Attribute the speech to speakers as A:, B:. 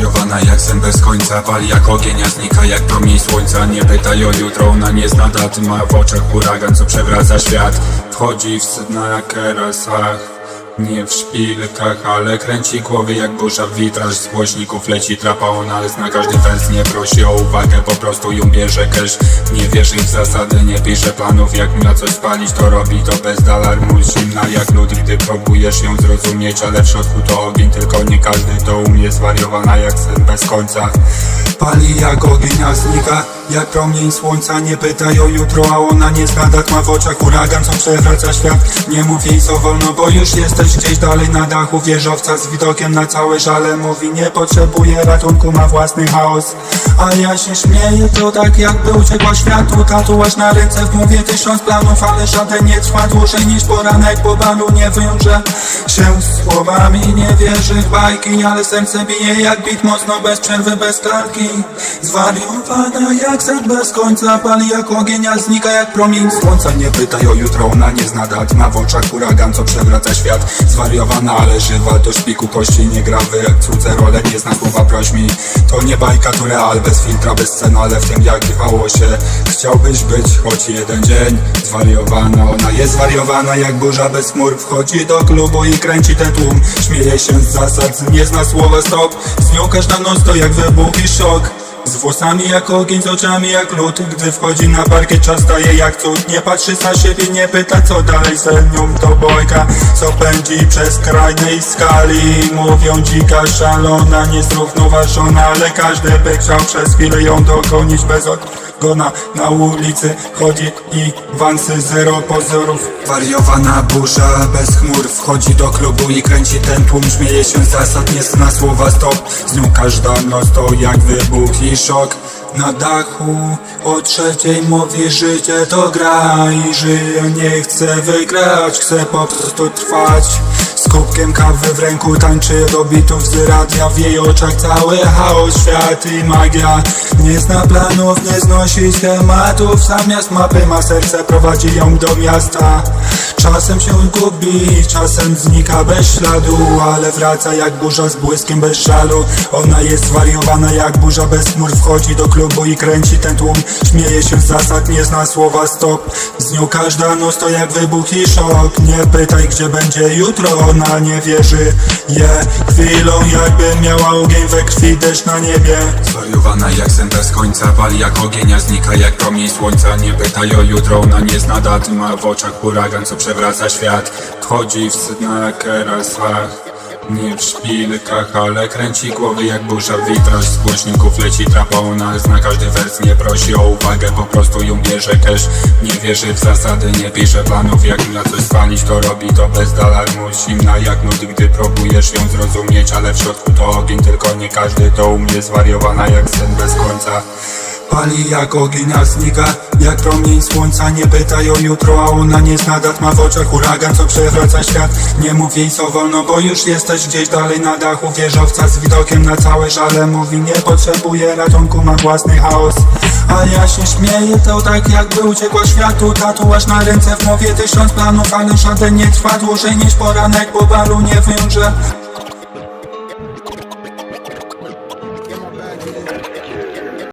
A: Zwariowana jak sen bez końca Pali jak ogień, znika jak promień słońca. Nie pytaj o jutro, ona nie zna daty Ma w oczach huragan, co przewraca świat. Wchodzi w sedna jak kerasach nie w szpilkach, ale kręci głowy jak burza w witraż. Z głośników leci trapa, ona zna każdy wers Nie prosi o uwagę, po prostu ją bierze cash. Nie wierzy w zasady, nie pisze planów Jak ma coś spalić, to robi to bez alarmu. Zimna jak lód, gdy próbujesz ją zrozumieć Ale w środku to ogień, tylko nie każdy to umie. Zwariowana jak sen bez końca. Pali jak ogień, a znika jak promień słońca Nie pytaj o jutro, a ona nie zna dat Ma w oczach huragan, co przewraca świat. Nie mów jej co wolno, bo już jesteś gdzieś dalej na dachu. Wieżowca z widokiem na całe żale Mówi nie potrzebuje ratunku, ma własny chaos. A ja się śmieję, to tak jakby uciekła światu Tatuaż na ręce w tysiąc planów Ale żaden nie trwa dłużej niż poranek Po balu nie wiąże się słowami Nie wierzy w bajki, ale serce bije jak bit Mocno bez przerwy, bez klatki. Zwariowana jak sen bez końca. Pali jak ogień, a znika jak promień. Słońca Nie pytaj o jutro, ona nie zna dat. Ma w oczach huragan, co przewraca świat. Zwariowana, ale żywa Do szpiku kości nie gra. Jak cudze role Nie zna słowa prośmi To nie bajka, to real Bez filtra, bez scen, ale w tym jak grywało się. Chciałbyś być choć jeden dzień. Zwariowana, ona jest zwariowana Jak burza bez chmur. Wchodzi do klubu i kręci ten tłum. Śmieje się z zasad, nie zna słowa stop. Z nią każda noc to jak wybuch i szok z włosami jak ogień, z oczami jak lód. Gdy wchodzi na parkiet czas staje jak cud. Nie patrzy na siebie, nie pyta co dalej Ze nią to bojka, co pędzi przez krajnej skali. Mówią dzika, szalona, niezrównoważona Ale każdy by chciał przez chwilę ją dogonić bez odgona Na ulicy chodzi i wansy zero pozorów. Wariowana burza bez chmur Wchodzi do klubu i kręci ten tłum. Śmieje się zasad, nie zna słowa stop. Z nią każda noc to jak wybuch i szok. Na dachu o trzeciej mówi życie to gra i żyje nie chce wygrać, chce po prostu trwać z kubkiem kawy w ręku tańczy do bitów z radia. W jej oczach cały chaos, świat i magia. Nie zna planów, nie znosi schematów. Zamiast mapy ma serce, prowadzi ją do miasta. Czasem się gubi, czasem znika bez śladu. Ale wraca jak burza z błyskiem bez żalu. Ona jest zwariowana jak burza bez chmur. Wchodzi do klubu i kręci ten tłum. Śmieje się z zasad, nie zna słowa stop. Z nią każda noc to jak wybuch i szok. Nie pytaj gdzie będzie jutro ona nie wierzy. Je chwilą jakby miała ogień we krwi deszcz na niebie. Zwariowana jak sen bez końca Pali jak ogień, a znika jak promień słońca. Nie pytaj o jutro, ona nie zna daty Ma w oczach huragan, co przewraca świat. Wchodzi w sydna kerasach nie w szpilkach, ale kręci głowy jak burza. Witraż Z głośników leci trapa, ona zna każdy wers. Nie prosi o uwagę, po prostu ją bierze cash. Nie wierzy w zasady, nie pisze planów Jak na coś spalić, to robi to bez alarmu. Zimna jak nudy, gdy próbujesz ją zrozumieć Ale w środku to ogień, tylko nie każdy to umie. Zwariowana jak sen bez końca Pali jak ogień, a znika. Jak promień słońca Nie pytaj o jutro, a ona nie zna dat. Ma w oczach huragan, co przewraca świat. Nie mów jej co wolno, bo już jesteś gdzieś dalej na dachu. Wieżowca z widokiem na całe żale Mówi nie potrzebuje ratunku, ma własny chaos. A ja się śmieję, to tak jakby uciekła światu. Tatuaż na ręce w mowie tysiąc planów Ale żaden nie trwa dłużej niż poranek Bo balu nie wiąże